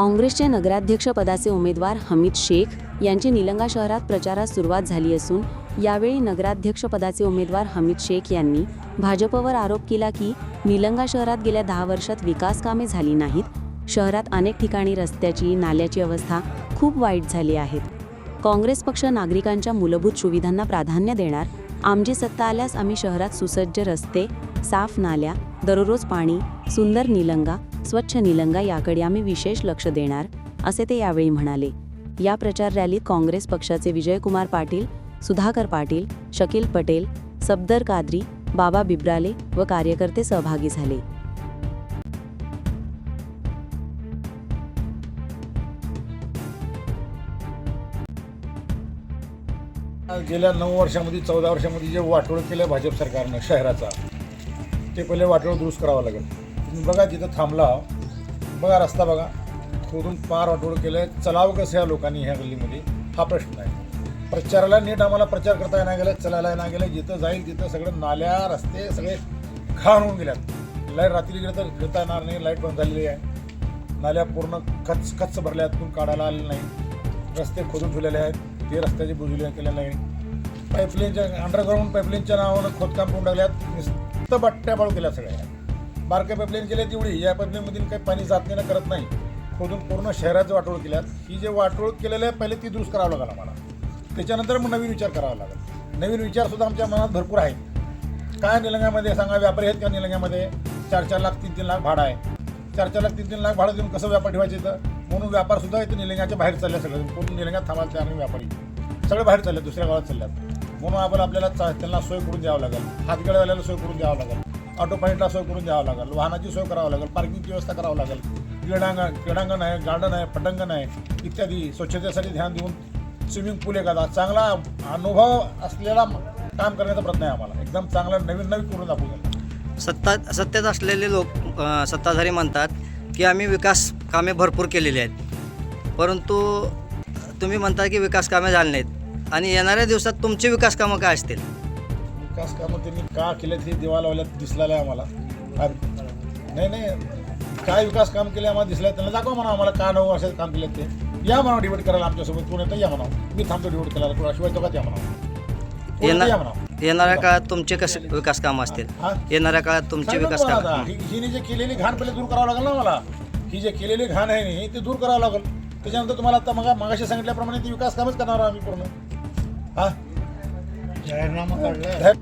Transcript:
काँग्रेसचे नगराध्यक्षपदाचे उमेदवार हमीद शेख यांची निलंगा शहरात प्रचारात सुरुवात झाली असून यावेळी नगराध्यक्षपदाचे उमेदवार हमीद शेख यांनी भाजपवर आरोप केला की निलंगा शहरात गेल्या दहा वर्षात विकास कामे झाली नाहीत. शहरात अनेक ठिकाणी रस्त्याची नाल्याची अवस्था खूप वाईट झाली आहेत. काँग्रेस पक्ष नागरिकांच्या मूलभूत सुविधांना प्राधान्य देणार आमची सत्ता आल्यास आम्ही शहरात सुसज्ज रस्ते साफ नाल्या दररोज पाणी सुंदर निलंगा स्वच्छ निलंगा याकडे आम्ही विशेष लक्ष देणार असे ते यावेळी म्हणाले. या प्रचार रॅलीत काँग्रेस पक्षाचे विजयकुमार पाटील सुधाकर पाटील शकील पटेल सफदर कादरी बाबा बिब्राले व कार्यकर्ते सहभागी झाले. गेल्या नऊ वर्षामध्ये चौदा वर्षामध्ये जे वाटोळ केलं भाजप सरकारनं शहराचा ते पहिले वाटोळ दुरुस्त करावं लागेल. तुम्ही बघा जिथं थांबला बघा रस्ता बघा. खोदून पार वाटोळ केलं चलावं कसं या लोकांनी ह्या गल्लीमध्ये? हा प्रश्न आहे. प्रचाराला नीट आम्हाला प्रचार करता येणार गेलं चलायला येणार गेलं जिथं जाईल तिथं सगळं नाल्या रस्ते सगळे घाण होऊन गेल्यात. लाइट रात्री गेलं तर फिरता येणार नाही लाइट बंद झालेली आहे. नाल्या पूर्ण खच खच भरल्या आहेत कोण काढायला आले नाही. रस्ते खोदून ठेवलेले आहेत ते रस्त्याची बुजवल्या केलेलं आहे पाईपलाईनच्या अंडरग्राऊंड पाईपलाईनच्या नावानं खोदकाम करून टाकल्यात नुसतं बट्ट्या बाळू केल्या सगळ्या. बारक्या पाईपलाईन केल्या तेवढी. या पाईपलाईनमधून काही पाणी जात नाही करत नाही. खोदून पूर्ण शहराचं वाटोळ केल्यात. ही जे वाटोळ केलेलं आहे पहिले ती दुरुस्त करावं लागेल आम्हाला. त्याच्यानंतर मग नवीन विचार करावा लागेल. नवीन विचारसुद्धा आमच्या मनात भरपूर आहेत. काय निलंग्यामध्ये सांगा व्यापारी आहेत का निलंग्यामध्ये? चार चार लाख तीन तीन लाख भाडं आहे. चार चार लाख तीन तीन लाख भाडं देऊन कसं व्यापार ठेवायचं तर म्हणून व्यापारसुद्धा इथं निलंग्याच्या बाहेर चालल्या सगळं. पूर्ण निलंग्यात थांबायला तयार नाही व्यापारी. सगळे बाहेर चालले दुसऱ्या गावात चालल्यात म्हणून आपण आपल्याला चा- त्यांना सोय करून द्यावं लागेल. हातगाड्यावाल्याला सोय करून द्यावं लागेल. ऑटो पाईंटला सोय करून द्यावं लागेल. वाहनाची सोय करावं लागेल. पार्किंगची व्यवस्था करावं लागेल. क्रीडांगण क्रीडांगण आहे गार्डन आहे पटांगण आहे इत्यादी स्वच्छतेसाठी ध्यान देऊन स्विमिंग पूल एखादा चांगला अनुभव असलेला काम करण्याचा प्रयत्न आहे आम्हाला. एकदम चांगला नवीन नवीन करून दाखवू सत्ता सत्तेत असलेले लोक सत्ताधारी म्हणतात की आम्ही विकास कामे भरपूर केलेली आहेत. परंतु तुम्ही म्हणता की विकास कामे झाली नाहीत. आणि येणाऱ्या दिवसात तुमची विकास कामं काय असतील? विकास कामं त्यांनी का केलेत हे देवा लावल्यात दिसलेलं आहे आम्हाला. आ- नाही नाही. काय विकास काम केले आम्हाला दिसलं त्यांना दाखवा म्हणा आम्हाला का नऊ वर्षात काम केलं ते. या म्हणा डिबेट करायला आमच्यासोबत. कोण येतं या म्हणा. मी थांबतो डिबेट करायला. कोणा शिवाय तो का त्या म्हणा? या म्हणा? येणाऱ्या काळात तुमचे कसे विकास कामं असतील? हा? येणाऱ्या काळात तुमचे विकास कामं. ही- हिने जे केलेली घाण पहिले दूर करावं लागेल ना मला ही जे केलेली घाण आहे ना, ते दूर करावं लागेल. त्याच्यानंतर तुम्हाला आता मग मागाशी सांगितल्याप्रमाणे ती विकास कामच करणार आहोत आम्ही पूर्ण. हा? जाहीरनामा काढला.